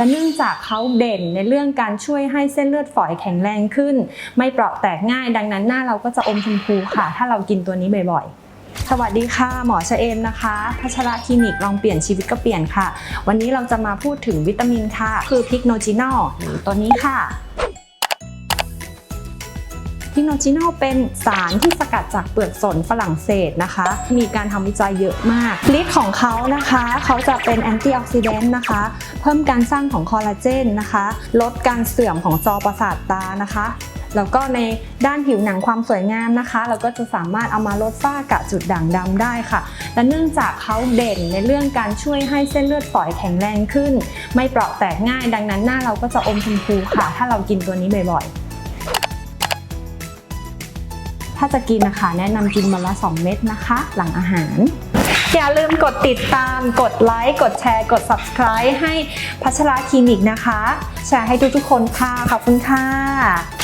และเนื่องจากเขาเด่นในเรื่องการช่วยให้เส้นเลือดฝอยแข็งแรงขึ้น ไม่เปราะแตกง่าย ดังนั้นหน้าเราก็จะอมชมพูค่ะ ถ้าเรากินตัวนี้บ่อยๆสวัสดีค่ะ หมอชเอมนะคะ พัชระคลินิกลองเปลี่ยนชีวิตก็เปลี่ยนค่ะ วันนี้เราจะมาพูดถึงวิตามินค่ะ คือพิกโนจินอลหรือตัวนี้ค่ะ พิโนจิโนเป็นสารที่สกัดจากเปลือกสนฝรั่งเศสนะคะ มีการทำวิจัยเยอะมากฤทธิ์ของเขานะคะ เขาจะเป็นแอนตี้ออกซิแดนต์นะคะ เพิ่มการสร้างของคอลลาเจนนะคะ ลดการเสื่อมของจอประสาทตานะคะแล้วก็ในด้านผิวหนังความสวยงามนะคะ เราก็จะสามารถเอามาลดฝ้ากะจุดด่างดำได้ค่ะ และเนื่องจากเขาเด่นในเรื่องการช่วยให้เส้นเลือดฝอยแข็งแรงขึ้น ไม่เปราะแตกง่าย ดังนั้นหน้าเราก็จะอมชมพูค่ะ ถ้าเรากินตัวนี้บ่อยๆ ถ้าจะกินนะคะ แนะนำกินวันละ 2 เม็ดนะคะ หลังอาหาร อย่าลืมกดติดตาม กดไลค์ กดแชร์ กด subscribe ให้พัชราคลินิกนะคะ แชร์ให้ทุกๆคนค่ะ ขอบคุณค่ะ